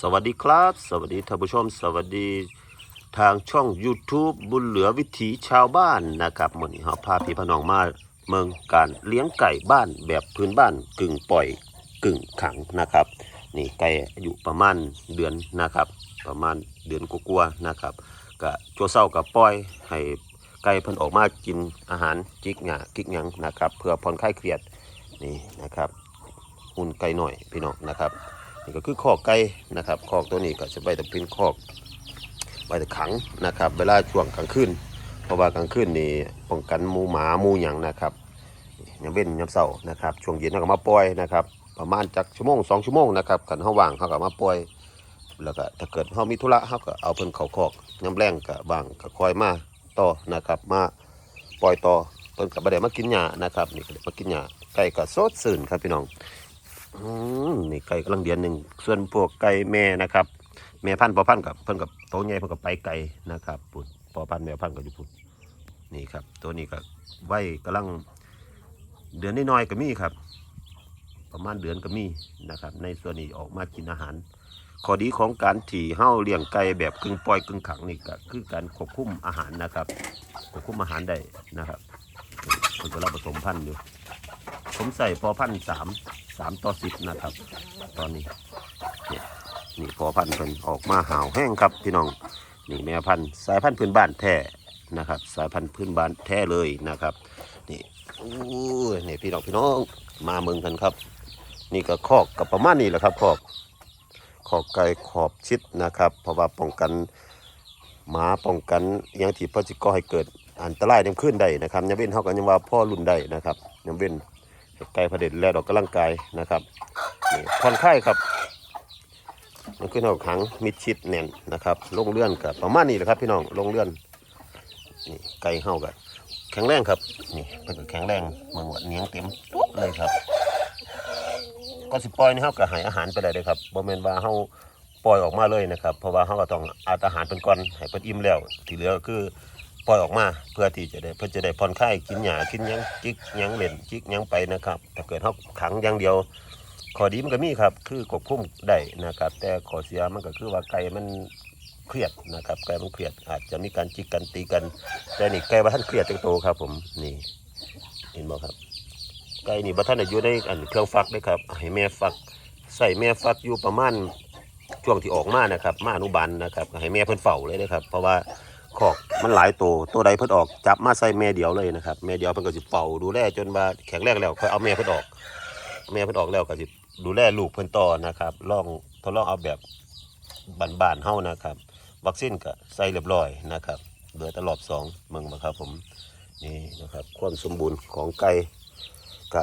สวัสดีครับ สวัสดีท่านผู้ชม สวัสดีทางช่อง YouTube บุญเหลือวิถีชาวบ้านนะครับวันนี้เราพาพี่พน้องมาเมืองการเลี้ยงไก่บ้านแบบพื้นบ้านกึ่งปล่อยกึ่งขังนะครับ นี่ไก่อายุประมาณเดือนนะครับ ประมาณเดือนกลัวาๆนะครับก็จัวเศร้ากับปล่อยให้ไก่เพิ่นออกมากินอาหารจิกหงากิกหยังนะครับ เพื่อผ่อนคลายเครียดนี่นะครับหุ่นไก่หน่อยพี่น้องนะครับ นี่ก็คือคอกไก่นะครับคอกตัวนี้ก็จะไปแต่เป็นคอกไปแต่ขังนะครับ เวลาช่วงกลางคืนเพราะว่ากลางคืนนี่ป้องกันหมูหมาหมูหยังนะครับยามเว้นยามเช้านะครับช่วงเย็นเราก็มาปล่อยนะครับ ประมาณจักชั่วโมงสองชั่วโมงนะครับขันเขาว่างเขาก็มาปล่อย แล้วก็ถ้าเกิดเขามีธุระเขาก็เอาเพิ่นเขาคอกยามแรงก็บางก็คอยมาต่อนะครับมาปล่อยต่อเพิ่นก็บ่ได้มากินหญ้านะครับนี่ก็มากินหญ้าไก่ก็สดชื่นครับพี่น้อง นี่ไก่กำลังเดือนหนึ่งส่วนพวกไก่แม่นะครับ แม่พันธุ์พอพันธุ์กับเพิ่นกับโตใหญ่เพิ่นกับไปไก่นะครับปุ่นพอพันธุ์แม่พันธุ์ก็อยู่ปุ่นนี่ครับ ตัวนี้ก็ไว้กำลังเดือนน้อยๆก็มีครับ ประมาณเดือนก็มีนะครับ ในส่วนนี้ออกมากินอาหารข้อดีของการที่เฮ้าเลี้ยงไก่แบบกึ่งปล่อยกึ่งขังนี่ก็คือการควบคุมอาหารนะครับควบคุมอาหารได้นะครับเพิ่นก็รับผสมพันธุ์อยู่ ผมใส่พอพันสามสามต่อสิบนะครับ ตอนนี้เนี่ยนี่พอพันเพิ่นออกมาหาวแห้งครับพี่น้องนี่แม่พันธุ์สายพันธุ์พื้นบ้านแท้นะครับ สายพันธุ์พื้นบ้านแท้เลยนะครับนี่โอ้ยนี่พี่น้องพี่น้องมาเมืองกันครับ นี่ก็คอกกับประมาณนี้แหละครับคอกคอกไก่ขอบชิดนะครับ เพราะว่าป้องกันหมาป้องกันยังที่พอจิก่อให้เกิดอันตรายในขึ้นได้นะครับยามเว้นเฮากันยังว่าพ่อรุ่นได้นะครับยามเว้น ไก่ผด็จและดอกกำลังกายนะครับผ่อนคลายครับมันขึ้นเอาขังมิดชิดแน่นนะครับลงเลื่อนกับประมาณนี้แหละครับ พี่น้องลงเลื่อนนี่ไก่เฮากันแข็งแรงครับนี่เป็นแข็งแรงเมืองวัดเนียงเต็มตุ๊บเลยครับก็สิปล่อยนี่เฮาก็ให้อาหารไปได้เลยครับบ่แม่นว่าเฮาปล่อยออกมาเลยนะครับ เพราะว่าเฮาก็ต้องอาอาหารเป็นก่อนให้เพิ่นอิ่มแล้ว ที่เหลือก็คือ ปล่อยออกมาเพื่อที่จะได้เพื่อจะได้ผ่อนคลายกินหญ้ากินยังจิกยังเล่นจิกยังไปนะครับถ้าเกิดเขาขังอย่างเดียวข้อดีมันก็มีครับ คือควบคุมได้นะครับ แต่ข้อเสียมันก็คือว่าไก่มันเครียดนะครับไก่มันเครียดอาจจะมีการจิกกันตีกัน แต่นี่ไก่บ่ท่านเครียดจังโตครับ ผมนี่เห็นบ่ครับ ไก่นี่บ่ท่านได้อยู่ในอันเครื่องฟักเลยครับให้แม่ฟักใส่แม่ฟักอยู่ประมาณช่วงที่ออกมานะครับ มาอนุบาลนะครับให้แม่เพิ่นเฝ้าเลยนะครับ เพราะว่า ขอกมันหลายตัวตัวใดเพิ่นออกจับมาใส่แม่เดียวเลยนะครับแม่เดียวเพิ่นก็สิเป่าดูแลจนว่าแข็งแรงแล้วค่อยเอาแม่เพิ่นออก แม่เพิ่นออกแล้วก็สิดูแลลูกเพิ่นต่อนะครับลองทดลองเอาแบบบานๆเฮานะครับ วัคซีนก็ใส่เรียบร้อยนะครับเหลือต่รอบสองเมืองมาครับผมนี่นะครับความสมบูรณ์ของไก่ก็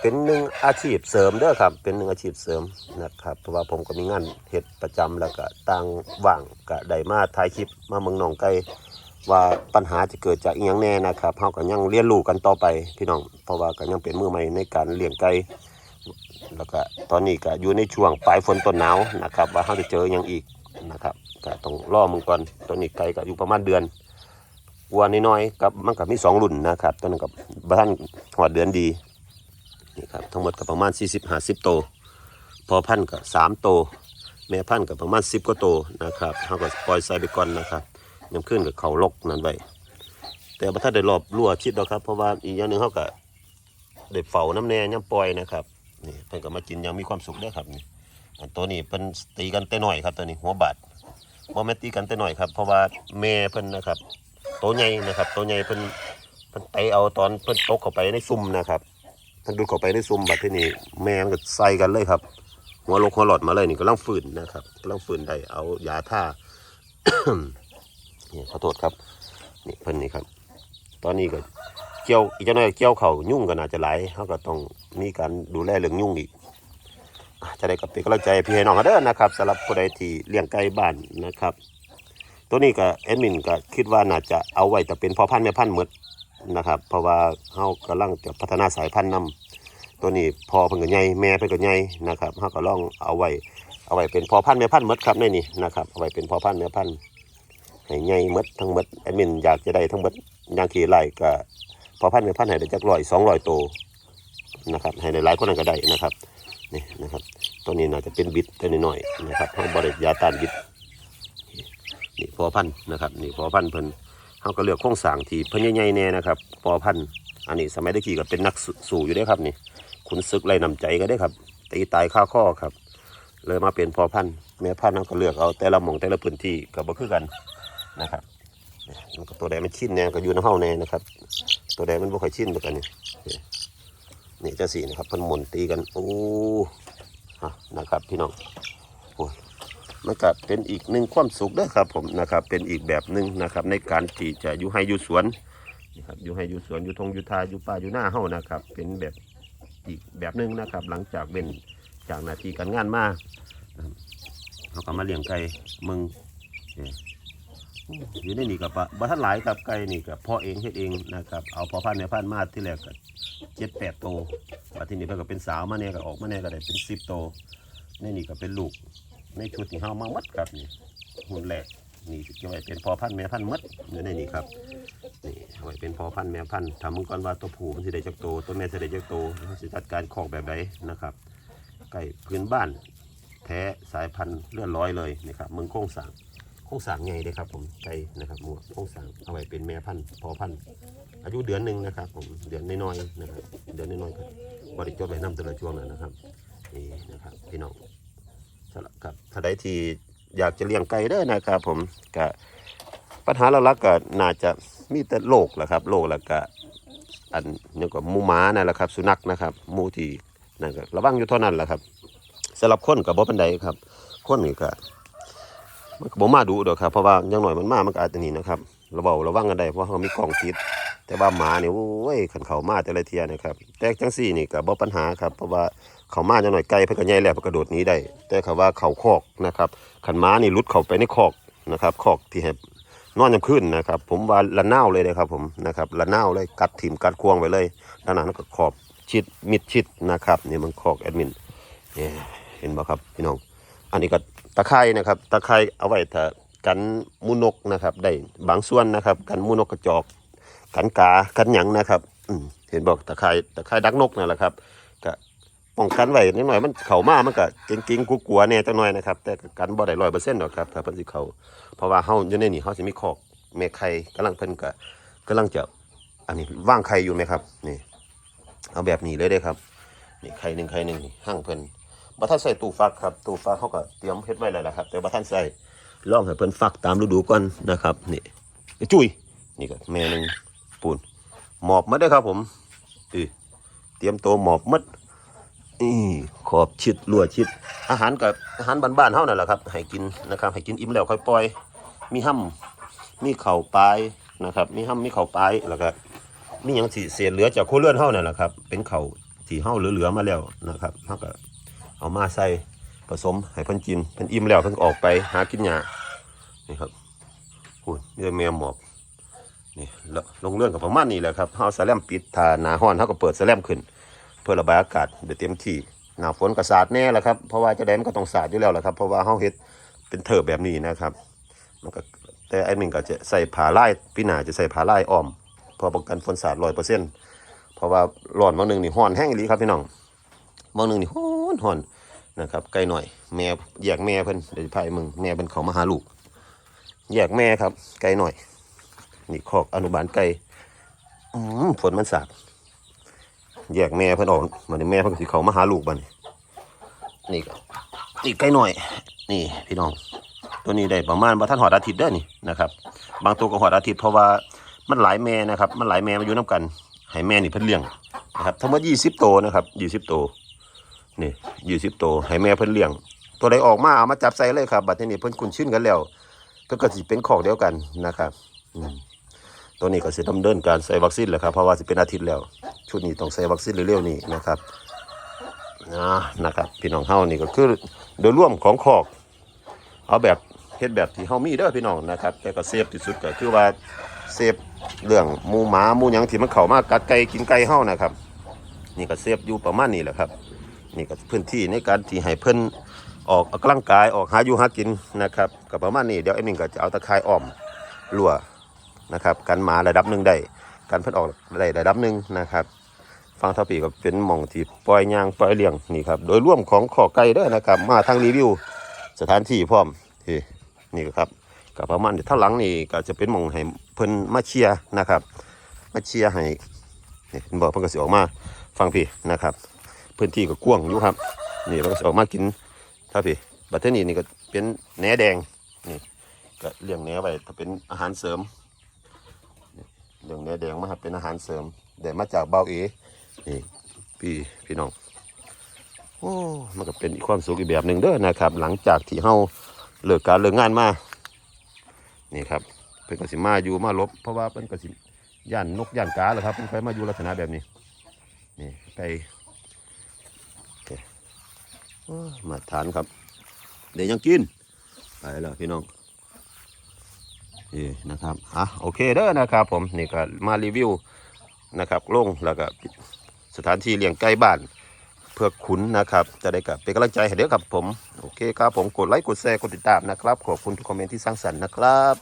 เป็นหนึ่งอาชีพเสริมเด้อครับ เป็นหนึ่งอาชีพเสริมนะครับเพราะว่าผมก็มีงานเฮ็ดประจำแล้วก็ต่างว่างก็ได้มาถ่ายคลิปมาเมืองหนองไก่ว่าปัญหาจะเกิดจากอีหยังแน่นะครับเฮาก็ยังเรียนรู้กันต่อไปพี่น้อง เพราะว่าก็ยังเป็นมือใหม่ในการเลี้ยงไก่แล้วก็ตอนนี้ก็อยู่ในช่วงปลายฝนต้นหนาวนะครับ ว่าเฮาจะเจอหยังอีกนะครับก็ต้องรอมึงก่อนตอนนี้ไก่ก็อยู่ประมาณเดือนวัวน้อยๆกับมันก็มีสองรุ่นนะครับตอนนั้นกับบ้านหอดเดือนดี นี่ครับทั้งหมดก็ประมาณ 40 50 โต พอพันธุ์ก็3โต แม่พันธุ์ก็ประมาณ 10กว่าโตนะครับเขาก็ปล่อยใส่ไปก่อนนะครับยังขึ้นกับเขาลกนั่นไว้แต่บ่ทันได้รอบรั่วชิดดอกครับ เพราะว่าอีกอย่างหนึ่งเขาก็ได้เฝ้าน้ำแน่ย่ำปล่อยนะครับนี่เพิ่นก็มากินยังมีความสุขด้อครับนี่อันตัวนี้เพิ่นตีกันแต่หน้อยครับตัวนี้หัวบาดบ่แม่ตีกันแต่หน้อยครับเพราะว่าแม่เพิ่นนะครับโตวใหญ่นะครับโตวใหญ่เพิ่นเพิ่นเตเอาตอนเพิ่นตกเข้าไปในซุ่มนะครับ มันดูเข้าไปในซุ่มบัดที่นี่แมงก็ใส่กันเลยครับ หัวลกหัวหลอดมาเลยนี่กำลังฝืนนะครับกำลังฝืนได้เอายาท่านี่ขอโทษครับนี่เพิ่นนี่ครับ ตอนนี้ก็เกี่ยวอีกเจ้าหน่อยเกี่ยวเข่ายุ่งก็น่าจจะหลายเขาก็ต้องมีการดูแลเรื่องยุ่งอีกจะได้กับเป็นกำลังใจพี่ให้น้องเด้อนะครับสำหรับผู้ใดที่เลี้ยงไก่บ้านนะครับ ตัวนี้ก็แอดมินก็คิดว่าน่าจะเอาไว้แต่เป็นพ่อพันธุ์แม่พันธุ์หมดนะครับ เพราะว่าเฮากำลังจะพัฒนาสายพันธุ์นํ ตัวนี้พอเพิ่นก็ใหญ่แม่เพิ่นก็ใหญ่นะครับเฮาก็ลองเอาไว้เอาไว้เป็นพอพันธุ์แม่พันธุ์หมดครับในนี่นะครับเอาไว้เป็นพอพันธุ์แม่พันธุ์ให้ใหญ่หมดทั้งหมดแอดมินอยากจะได้ทั้งหมดอย่างขี่ไล่ก็พอพันธุ์แม่พันธุ์ให้ได้จักร้อยสองร้อยโตวนะครับให้ได้หลายคนนั้นก็ได้นะครับนี่นะครับตัวนี้น่าจะเป็นบิดตัวน้อยนะครับเขาบริยาต้านบิดนี่พอพันธุ์นะครับนี่พอพันธุ์เพิ่นเขาก็เลือกโครงสร้างที่เพิ่นใหญ่ๆแน่นะครับพอพันธุ์อันนี้สมัยตะกี้ก็เป็นนักสู่อยู่ด้อครับนี่ คุณศึกไล่นำใจก็ได้ครับตีตายข้าข้อครับ เลยมาเป็นพอพันธุ์แม่พันธุ์เขาก็เลือกเอาแต่ละหม่องแต่ละพื้นที่ก็บ่คือกันนะครับมันก็ตัวใดมันชินแน่ก็อยู่ในเฮาแน่นะครับ ตัวใดมันบ่ค่อยชินเหมือนกันนี่นี่นี่เจ้าสีนะครับพันหมุนตีกันโอ้ฮะนะครับ พี่น้องโอ้ยมันก็เป็นอีกหนึ่งความสุขด้อครับ ผมนะครับ เป็นอีกแบบหนึ่งนะครับ ในการที่จะอยู่ให้อยู่สวนนะครับอยู่ให้อยู่สวนอยู่ทงอยู่ทาอยู่ป่าอยู่หน้าเฮานะครับ เป็นแบบ อีกแบบหนึ่งนะครับ หลังจากเป็นจากหนาทีการงานมานะครับเขาก็มาเลี้ยงไก่มึงอยู่ในนี่กับบัท่านหลายกับไก่นี่กับพ่อเองเฮ็ดเองนะครับเอาพอพันธุ์ในพันธุ์มาที่แรกก็เจ็ดแปดโตว่าที่นี่เพิ่นก็เป็นสาวมาเนี่ยก็ออกมาเนี่ยก็ได้เป็นสิบโตในนี่ก็เป็นลูกในชุดที่เฮามามัดครับนี่หุ่นแรก นี่จะไว้เป็นพอพันธุ์แม่พันธุ์มัดอยู่ในนี่ครับนี่เอาไว้เป็นพอพันธุ์แม่พันธุ์ทำมึงก่อนว่าตัวผู้มันสิได้จักโตวตัวแม่สิได้จักโตวสิจัดการคอกแบบใดนะครับไก่พื้นบ้านแท้สายพันธุ์เลื่อนร้อยเลยนะครับมึงโค้งสางโครงสางใหญ่เลยครับผมไก่นะครับหมวกโครงสางเอาไว้เป็นแม่พันธุ์พอพันธุ์อายุเดือนหนึ่งนะครับผมเดือนน้อยๆนะครับเดือนน้อยๆครับบริจดไว้น้ำแต่ละช่วงนั้นนะครับนี่นะครับพี่น้องสำหรับครับถ้าใดที่ อยากจะเลี้ยงไก่เด้นะครับ ผมก็ปัญหาหลักก็น่าจะมีแต่โรคแหละครับโรคแล้วก็อันนี่ก็หมูหมานั่นแหละครับ สุนัขนะครับหมูที่นั่นก็ระวังอยู่เท่านั้นแหละครับสำหรับคนกับบ่ปันใดครับ คนนี่ก็มันก็บ่มาดูดอกครับเพราะว่าอย่างหน่อยมันมามันก็อาจจะหนีนะครับ ระเบาระวังกันได้เพราะเขามีกล้องติด แต่ว่าหมาเนี่ยโอ้ยขันเขามาแต่ละเทียนะครับแต่จังซี่นี่ก็บ่ปัญหาครับเพราะว่าเขามาจังหน่อยไกลเพิ่นก็ใหญ่แหล้วเพิ่นกระโดดนี้ได้ แต่คำว่าเขาคอกนะครับขันหมานี่ลุดเขาไปในคอกนะครับคอกที่ให้นอนยามคืนนะครับ ผมว่าละนาวเลยนะครับผมนะครับละนาวเลยกัดถิ่มกัดควงไปเลยด้านหนั้นก็ขอบชิดมิดชิดนะครับนี่มันคอกแอดมินเนี่ยเห็นบ่ครับพี่น้อง อันนี้ก็ตะไคร่นะครับ ตะไคร่เอาไว้ถ้ากันมูนกนะครับได้บางส่วนนะครับ กันมูนกกระจอก กันกากันหยังนะครับ อืเห็นบอกตะไคร่ตะไคร่ดักนกนั่นแหละครับก็ป้องกันไว้นิดหน่อยมันเข่ามามันก็เก่งๆกลัวๆเนี่ยจังหน่อยนะครับ แต่กันบ่ได้ร้อยเปอร์เซ็นต์หรอกครับถ้าเพิ่นสิเขาเพราะว่าเฮาอยู่ในนี่เฮาสิมีคอกแม่ไข่กำลังเพิ่นก็กำลังจะอันนี้ว่างไข่อยู่ไหมครับนี่ เอาแบบนี้เลยเด้ครับนี่ไข่หนึ่งไข่หนึ่งนี่หั่งเพิ่นบัท่านใส่ตู้ฟักครับตู้ฟักเขาก็เตรียมเฮ็ดไว้แล้วล่ะครับแต่บัท่านใส่ลองให้เพิ่นฟักตามฤดูก่อนนะครับนี่จุยนี่ก็แม่หนึง ปูนหมอบมาเด้ครับผมอือเตรียมตัวหมอบมัดอีขอบชิดลัวชิด อาหารกับอาหารบ้านๆเฮานั่นแหละครับ ให้กินนะครับ ให้กินอิ่มแล้วค่อยปล่อย มีห้ำมีเข่าปลายนะครับ มีห้ำมีเข่าปลายแล้วก็มีหยังสิเศษเหลือจากโคเรือนเฮานั่นแหละครับ เป็นเข่าที่เฮาเหลือๆมาแล้วนะครับเฮาก็เอามาใส่ผสมให้เพิ่นกินเพิ่นอิ่มแล้วเพิ่นก็ออกไปหากินหญ้านี่ครับโอ้ยเรือแมวหมอบ นี่ลลงเรื่องกับประมาณนี้แหละครับเฮาสแลมปิดถ้าหนาร้อนเฮาก็เปิดสแลมขึ้น เพื่อระบายอากาศโดยเต็มที่หน้าฝนก็สาดแน่แหละครับเพราะว่าจะได้มันก็ต้องสาดอยู่แล้วแหละครับเพราะว่าเฮาเฮ็ดเป็นเถิบแบบนี้นะครับ มันก็แต่ไอ้หนึ่งก็จะใส่ผ้าลายพี่หนาจะใส่ผ้าลายอ้อมเพื่อป้องกันฝนสาดร้อยเปอร์เซ็นต์เพราะว่าร้อนบางหนึ่งนี่ร้อนแห้งอีหลีครับพี่น้องบางหนึ่งนี่ฮ้อนฮ้อนนะครับไกลหน่อยแม่แยกแม่เพิ่นเดี๋ยวพายมึงแม่เพิ่นเขามาหาลูกแยกแม่ครับไกลหน่อย นี่คอกอนุบาลไก่อฝนมันสาดแยกแม่เพิ่นออกมาในแม่เพิ่นสิเขามาหาลูกบัดนี้นี่นี่ไกลหน่อย นี่พี่น้อง ตัวนี้ได้ประมาณบ่ท่านหอดอาทิตย์เด้อนี่นะครับ บางตัวก็หอดอาทิตย์เพราะว่ามันหลายแม่นะครับ มันหลายแม่มาอยู่น้ากันให้แม่นี่เพิ่นเลี้ยงนะครับทั้งหมดยี่สิบตัวนะครับยี่สิบตัวนี่ยี่สิบตัวให้แม่เพิ่นเลี้ยง ตัวใดออกมาเอามาจับใส่เลยครับ บัดนี้เพิ่นคุ้นชินกันแล้วเพิ่นก็สิเป็นของเดียวกันนะครับอืม ตัวนี้ก็สิดำเนินการใส่วัคซีนแหละครับเพราะว่าสิเป็นอาทิตย์แล้ว ชุดนี้ต้องใส่วัคซีนเร็วๆนี้นะครับนะนะครับพี่น้องเฮานี่ก็คือโดยรวมของคอกเอาแบบเฮ็ดแบบที่เฮามีเด้อพี่น้องนะครับแต่ก็เซฟที่สุดก็คือว่าเซฟเรื่องหมูหมาหมูหยังที่มันเข้ามากัดไก่กินไก่เฮานะครับ นี่ก็เซฟอยู่ประมาณนี้แหละครับ นี่ก็พื้นที่ในการที่ให้เพิ่นออกกำลังกายออกหาอยู่หากินนะครับก็ประมาณนี้เดี๋ยวไอ้มิงก็จะเอาตะไคร้อ้อมรั่ว นะครับกันหมาระดับหนึ่งได้กันเพิ่นออกได้ระดับหนึ่งนะครับฟังทัพปีก็เป็นหม่องที่ปล่อยยางปล่อยเลี้ยงนี่ครับโดยร่วมของขอไก่ด้อนะครับ มาทางรีวิวสถานที่พร้อมที่นี่ครับกับประมาณเท่าหลังนี่ก็จะเป็นหม่องให้เพิ่นมาเชียร์นะครับ มาเชียร์ให้นี่เพิ่นบอกเพิ่นก็สิออกมาฟังพี่นะครับ พื้นที่ก็กว้างอยู่ครับนี่เราก็สิออกมากินทัพพี่บัดเทนี้นี่ก็เป็นแหนแดงนี่ก็เลี้ยงแหนไว้ถ้าเป็นอาหารเสริม เรื่องเนื้อแดงมาครับเป็นอาหารเสริมแต่มาจากเบาเอนี่พี่พี่น้องโอ้มันก็เป็นความสุขอีกแบบหนึ่งเด้อนะครับ หลังจากที่เฮาเลิกการเลิกงานมานี่ครับเพิ่นก็สิมาอยู่มาลบ เพราะว่าเพิ่นก็สิย่านนกย่านกาแหละครับเพิ่นไปมาอยู่ลักษณะแบบนี้นี่ไปโอ้มาทานครับเดี๋ยวยังกินไปแล้วพี่น้อง นะครับอะโอเคเด้อนะครับผมนี่ก็มารีวิวนะครับลงแล้วก็สถานที่เลี้ยงไก่บ้าน เพื่อขุนนะครับ จะได้กับเป็นกำลังใจให้เด้อครับผม โอเคครับผมกดไลค์กดแชร์กดติดตามนะครับ ขอบคุณทุกคอมเมนต์ที่สร้างสรรค์นะครับ